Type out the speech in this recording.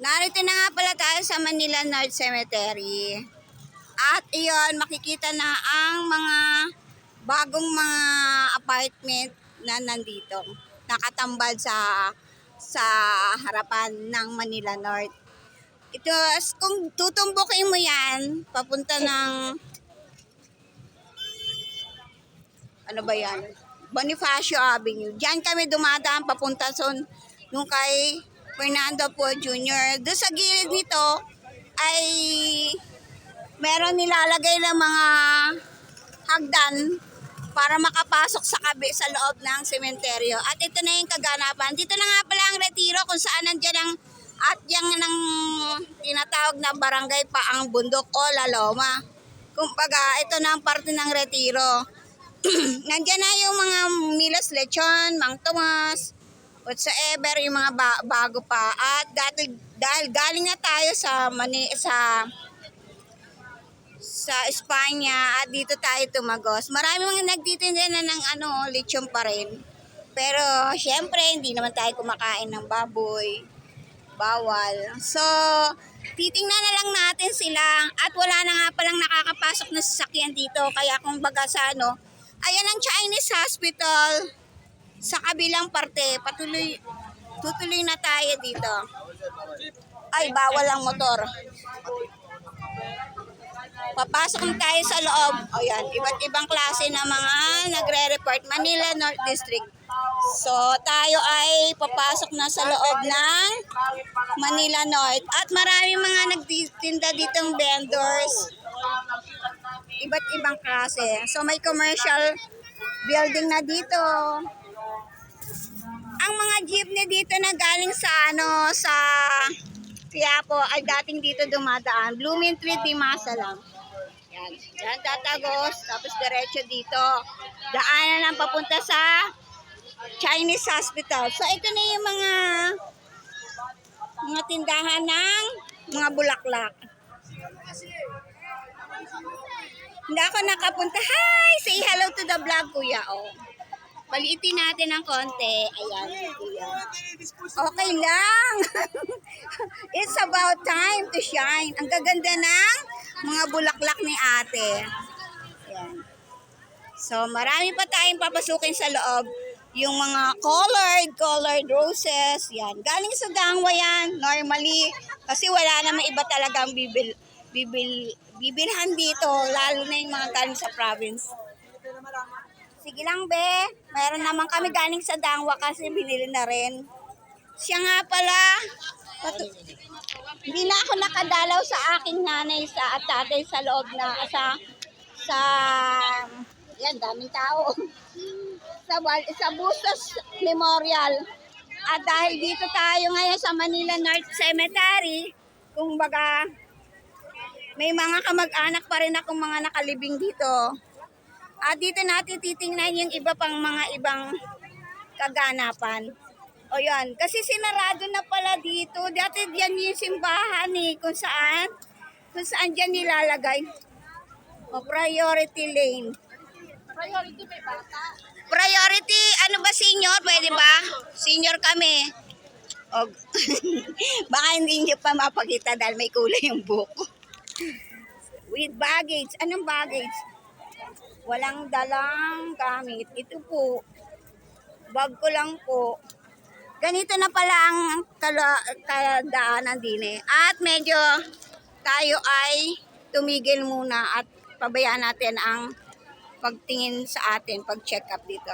Narito na nga pala tayo sa Manila North Cemetery. At iyon, makikita na ang mga bagong mga apartment na nandito. Nakatambal sa sa harapan ng Manila North. Ito, kung tutumbukin mo yan, papunta ng ano ba yan? Bonifacio Avenue. Diyan kami dumadaan papunta sa nung kay Fernando po Jr. Doon sa gilid nito ay meron nilalagay ng mga hagdan para makapasok sa kabi sa loob ng sementeryo. At ito na yung kaganapan. Dito na nga pala ang retiro kung saan nandiyan ang at yung ng tinatawag na barangay pa ang bundok o laloma. Kumbaga, ito na ang parte ng retiro. Nandiyan na yung mga Milos Lechon, Mang Tomas, whatsoever, yung mga ba- bago pa. At dahil, dahil galing na tayo sa Mani, sa sa Espanya at dito tayo tumagos. Marami mga nagtitinda na ng ano, lechon pa rin. Pero syempre, hindi naman tayo kumakain ng baboy. Bawal. So, titingnan na lang natin sila at wala na nga palang nakakapasok na sasakyan dito. Kaya kung baga sa ano, ayan ang Chinese Hospital sa kabilang parte. Patuloy, tutuloy na tayo dito. Ay, bawal ang motor. Papasok na tayo sa loob. O yan, iba't ibang klase ng mga nagre-report. Manila North District. So, tayo ay papasok na sa loob ng Manila North. At marami mga nagtitinda ditong vendors. Iba't ibang klase. So, may commercial building na dito. Ang mga jeepney dito na galing sa ano, sa Quiapo ay dating dito dumadaan. Blooming Street, Dimasa lang. Yan. Yan, tatagos. Tapos diretso dito. Daanan lang papunta sa Chinese Hospital. So, ito na yung mga mga tindahan ng mga bulaklak. Hindi ako nakapunta. Hi! Say hello to the vlog, kuya. Oh. Paliitin natin ng konti. Ayan. Okay lang. It's about time to shine. Ang gaganda ng mga bulaklak ni ate. Ayan. So, marami pa tayong papasukin sa loob. Yung mga colored, colored roses. Yan. Galing sa dangwa yan, normally. Kasi wala namang iba talagang bibil, bibil, bibilhan dito. Lalo na yung mga galing sa province. Sige lang, be. Meron naman kami galing sa dangwa kasi binili na rin. Siya nga pala, patu- hindi na ako nakadalaw sa aking nanay sa at tatay sa loob na sa sa yan daming tao sa sa Bustos Memorial at dahil dito tayo ngayon sa Manila North Cemetery kung baga may mga kamag-anak pa rin akong mga nakalibing dito at dito natin titingnan yung iba pang mga ibang kaganapan o yan, kasi sinarado na pala dito. Dati diyan yung simbahan eh, kung saan, kung saan diyan nilalagay. O, priority lane. Priority may bata. Priority, ano ba senior? Pwede ba? Senior kami. O, baka hindi niyo pa mapakita dahil may kulay yung buhok. ko. With baggage. Anong baggage? Walang dalang gamit. Ito po. Bag ko lang po. Ganito na pala ang kadaanan din eh. At medyo tayo ay tumigil muna at pabayaan natin ang pagtingin sa atin, pag-check up dito.